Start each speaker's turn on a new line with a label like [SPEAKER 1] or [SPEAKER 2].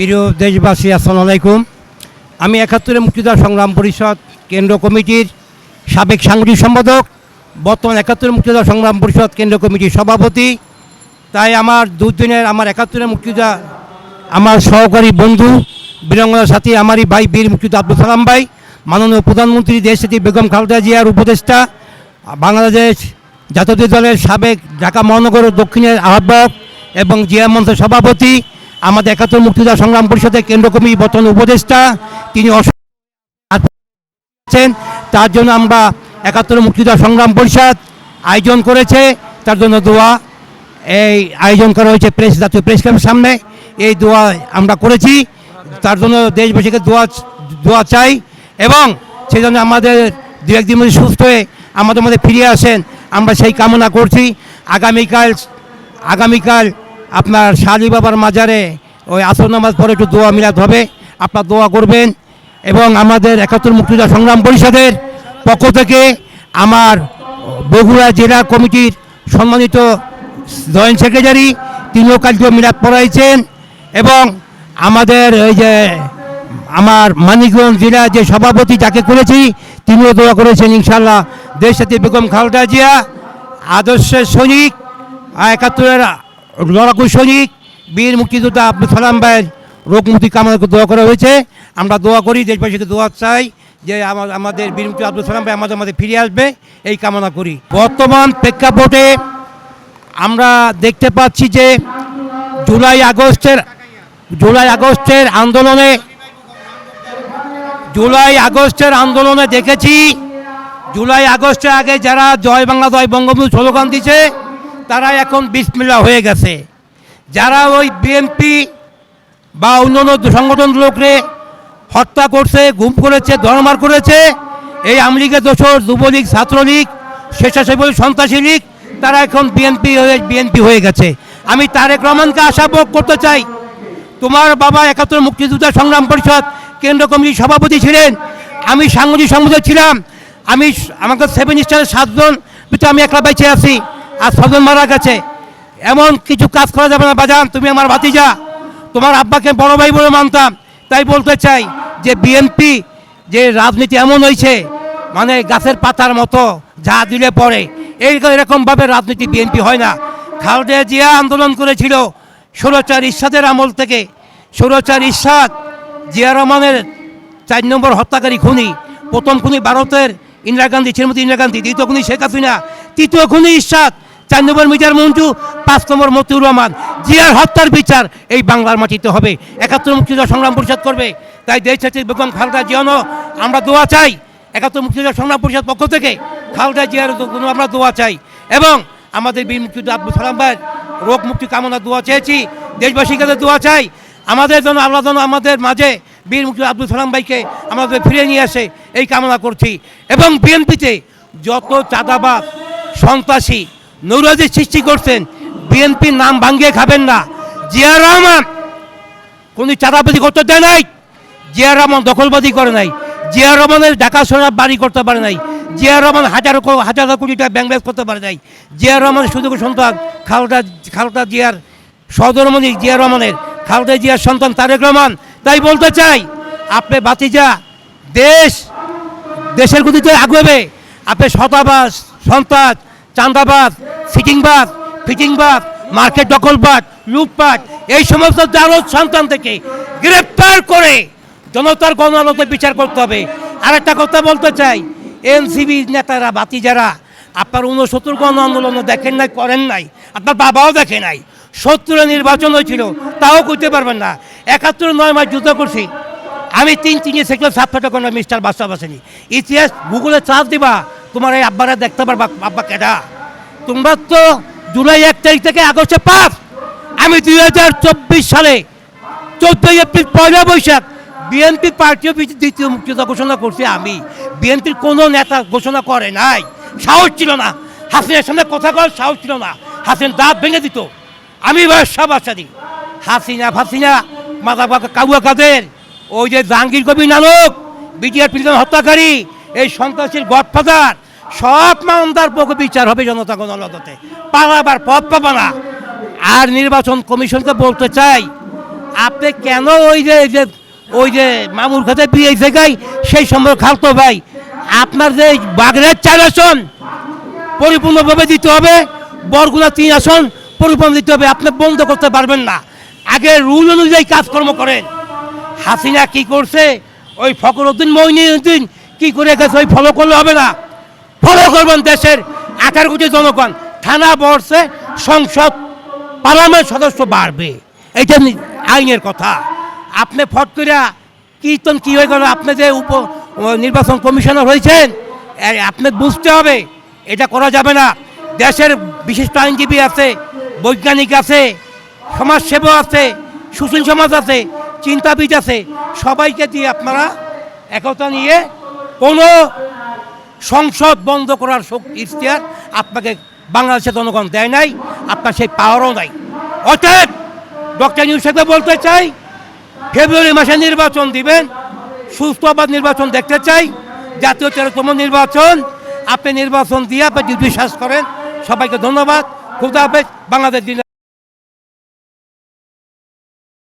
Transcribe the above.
[SPEAKER 1] প্রিয় দেশবাসী, আসসালামু আলাইকুম। আমি একাত্তরের মুক্তিযোদ্ধা সংগ্রাম পরিষদ কেন্দ্র কমিটির সাবেক সাংগঠনিক সম্পাদক, বর্তমান একাত্তরের মুক্তিযোদ্ধা সংগ্রাম পরিষদ কেন্দ্র কমিটির সভাপতি। তাই আমার দুদিনের আমার একাত্তরের মুক্তিযোদ্ধা, আমার সহকারী বন্ধু, বীরঙ্গনার সাথী, আমারই ভাই, বীর মুক্তিযোদ্ধা আব্দুল সালাম ভাই, মাননীয় প্রধানমন্ত্রী দেশটি বেগম খালেদা জিয়ার উপদেষ্টা, বাংলাদেশ জাতীয় দলের সাবেক ঢাকা মহানগর দক্ষিণের আহ্বায়ক এবং জিয়া মঞ্চের সভাপতি আমাদের একাত্তর মুক্তিযোদ্ধা সংগ্রাম পরিষদের কেন্দ্র কমিটি বর্তমান উপদেষ্টা, তিনি আছেন। তার জন্য আমরা একাত্তর মুক্তিযোদ্ধা সংগ্রাম পরিষদ আয়োজন করেছে। তার জন্য দোয়া, এই আয়োজন করা হয়েছে প্রেস, জাতীয় প্রেস ক্লাবের সামনে। এই দোয়া আমরা করেছি। তার জন্য দেশবাসীকে দোয়া দোয়া চাই এবং সেই জন্য আমাদের দু, একদিন মধ্যে সুস্থ হয়ে আমাদের মধ্যে ফিরে আসেন। আমরা সেই কামনা করছি। আগামীকাল আগামীকাল আপনার শালি বাবার মাজারে ওই আসর নামাজ পরে একটু দোয়া মিলাদ হবে। আপনার দোয়া করবেন এবং আমাদের একাত্তর মুক্তিযোদ্ধা সংগ্রাম পরিষদের পক্ষ থেকে আমার বগুড়া জেলা কমিটির সম্মানিত জয়েন্ট সেক্রেটারি, তিনিও কালকে মিলাদ পড়াইছেন এবং আমাদের এই যে আমার মানিকগঞ্জ জেলা যে সভাপতি যাকে করেছি, তিনিও দোয়া করেছেন ইনশাল্লাহ দেশসাথী বেগম খালেদা জিয়া, আদর্শের সৈনিক, একাত্তরের লড়াকু সৈনিক? বীর মুক্তিযোদ্ধা আব্দুল সালাম ভাইয়ের রোগ মুক্তি কামনা দোয়া করা হয়েছে। আমরা দোয়া করি, দেশবাসীকে দোয়া চাই যে আমা- আমাদের বীর মুক্তি আব্দুল সালাম ভাই আমাদের মধ্যে ফিরে আসবে, এই কামনা করি। বর্তমান প্রেক্ষাপটে আমরা দেখতে পাচ্ছি যে জুলাই আগস্টের জুলাই আগস্টের আন্দোলনে, জুলাই আগস্টের আন্দোলনে দেখেছি, জুলাই আগস্টের আগে যারা জয় বাংলা, জয় বঙ্গবন্ধু স্লোগান দিছে তারা এখন বিসমিল্লা হয়ে গেছে। যারা ওই বিএনপি বা অন্যান্য সংগঠন লোকরে হত্যা করছে, গুম করেছে, ধর্মার করেছে, এই আমলিগের দোষর যুবলীগ, ছাত্রলীগ, স্বেচ্ছাসেবী, সন্ত্রাসী লীগ, তারা এখন বিএনপি হয়ে বিএনপি হয়ে গেছে। আমি তারেক রহমানকে আশা ভোগ করতে চাই। তোমার বাবা একাত্তর মুক্তিযোদ্ধা সংগ্রাম পরিষদ কেন্দ্র কমিটির সভাপতি ছিলেন। আমি সাংগঠনিক সম্পাদক ছিলাম। আমি, আমাকে সেভেন স্টারের সাতজন আমি একলা বেঁচে আছি। আর ছজন মারা গেছে। এমন কিছু কাজ করা যাবে না, বাজান। তুমি আমার ভাতিজা। তোমার আব্বাকে বড় ভাই বলে মানতাম। তাই বলতে চাই যে বিএনপি যে রাজনীতি এমন হয়েছে মানে গাছের পাতার মতো যা দিলে পড়ে এই এরকমভাবে রাজনীতি বিএনপি হয় না। খালেদা জিয়া আন্দোলন করেছিল ষোলোচার ইস্বাদের আমল থেকে। ষোলোচার ইস্বাদ জিয়া রহমানের চার নম্বর হত্যাকারী খুনি, প্রথম খুনি ভারতের ইন্দিরা গান্ধী, শ্রীমতী ইন্দিরা গান্ধী, দ্বিতীয় খুনি শেখ হাসিনা, তৃতীয় খুনি ইস্বাদ চার নম্বর মিটার মঞ্জু পাঁচ নম্বর মতিউর রহমান। জিয়ার হত্যার বিচার এই বাংলার মাটিতে হবে। একাত্তর মুক্তিযোদ্ধা সংগ্রাম পরিষদ করবে। তাই দেশ চাচ্ছি বেগম খালেদা জিয়ানো আমরা দোয়া চাই। একাত্তর মুক্তিযোদ্ধা সংগ্রাম পরিষদ পক্ষ থেকে খালেদা জিয়ার আমরা দোয়া চাই। এবং আমাদের বীর মুক্তিযোদ্ধা আব্দুল সালাম ভাই, রোগ মুক্তি কামনা দোয়া চেয়েছি। দেশবাসীর কাছে দোয়া চাই। আমাদের জন্য আল্লাহ যেন আমাদের মাঝে বীর মুক্তি আব্দুল সালাম ভাইকে আমাদের ফিরে নিয়ে আসে, এই কামনা করছি। এবং বিএনপিতে যত চাঁদাবাদ সন্ত্রাসী নৈরাজি সৃষ্টি করছেন, বিএনপির নাম ভাঙ্গিয়ে খাবেন না। জিয়া রহমান, কোনো চাঁদাবাদি করতে দেয় নাই। জিয়া রহমান দখলবাদি করে নাই। জিয়া রহমানের ঢাকা সোনা বাড়ি করতে পারে নাই। জিয়া রহমান হাজার হাজার কোটি টাকা ব্যাংক করতে পারে নাই। জিয়া রহমান শুধু সন্তান, খালদা খালদা জিয়ার সহধর্মণি জিয়া রহমানের, খালদা জিয়ার সন্তান তারেক রহমান। তাই বলতে চাই, আপনি বাতিজা, দেশ, দেশের গতিতে আগুবে আপনি শতাবাস সন্ত্রাস চান্দাবাদ ফিটিংবাদ ফিটিংবাদ মার্কেট দখলবাদ, লুটপাট, এই সমস্ত জারদ সন্তান থেকে গ্রেপ্তার করে জনতার গণ আদালতে বিচার করতে হবে। আর একটা কথা বলতে চাই, এনসিবি নেতারা বাতি যারা আপনার উনসত্তর গণ আন্দোলনে দেখেন নাই, করেন নাই, আপনার বাবাও দেখে নাই, সত্তরে নির্বাচন হয়েছিল, তাও করতে পারবেন না। একাত্তর নয় মাস যুদ্ধ করছি, আমি তিন তিনে সেগুলো সাতটা কোনো মিস্টার বাস্তব আসেনি। ইতিহাস ভূগোলে চাপ দিবা তোমার এই আব্বারা দেখতে পারবা, আব্বা কেডা? তোমরা তো জুলাই এক তারিখ থেকে আগস্টে পাস। আমি দুই হাজার চব্বিশ সালে চোদ্দই এপ্রিল পয়লা বৈশাখ বিএনপি পার্টিও দ্বিতীয় মুক্তিযোদ্ধা ঘোষণা করছি আমি। বিএনপির কোনো নেতা ঘোষণা করে নাই। সাহস ছিল না। হাসিনের সামনে কথা করার সাহস ছিল না। হাসিন দাঁত ভেঙে দিত। আমি সব দিই হাসিনা ফাসিনা পাকা কাবুয়া কাদের ওই যে জাহাঙ্গীর কবি নানক, বিটিআর প্রিজন হত্যাকারী এই সন্ত্রাসীর গডফাদার, সব মামদার পক্ষে বিচার হবে জনতা গণলতাতে পালাবার পথ পাবা না। আর নির্বাচন কমিশনকে বলতে চাই, আপনি কেন ওই যে যে, ওই যে মামুর খাতে বিয়ে জায়গায় সেই সময় খালতো ভাই? আপনার যে বাগড়ের চার আসন, পরিপূর্ণভাবে দিতে হবে, বরগুনা তিন আসন পরিপূর্ণ দিতে হবে, আপনি বন্ধ করতে পারবেন না। আগে রুল অনুযায়ী কাজকর্ম করেন। হাসিনা কি করছে? ওই ফখরুদ্দিন, মইনুদ্দিন কি করে গেছে ওই ফলো করলে হবে না? ফলো করবেন দেশের আঠারো কোটি জনগণ। থানা বর্ষে সংসদ, পার্লামেন্ট সদস্য বাড়বে। এটা আইনের কথা। আপনি ফট কীর্তন কী হয়ে গেল? আপনি যে উপ নির্বাচন কমিশনার হয়েছেন আপনি বুঝতে হবে, এটা করা যাবে না। দেশের বিশিষ্ট আইনজীবী আছে, বৈজ্ঞানিক আছে, সমাজসেবক আছে, সুশীল সমাজ আছে, চিন্তাবিদ আছে। সবাইকে দিয়ে আপনারা একতা নিয়ে কোনো সংসদ বন্ধ করার ইখতিয়ার আপনাকে বাংলাদেশের জনগণ দেয় নাই, আপনার সেই পাওয়ারও নাই। অতএব ডক্টর ইউসেফকে বলতে চাই, ফেব্রুয়ারি মাসে নির্বাচন দিবেন সুস্থবাদ নির্বাচন দেখতে চাই, জাতীয় তেরোতম নির্বাচন, আপনি নির্বাচন দিয়ে আপনি বিশ্বাস করেন, সবাইকে ধন্যবাদ, খুদা হাফেজ, বাংলাদেশ দিন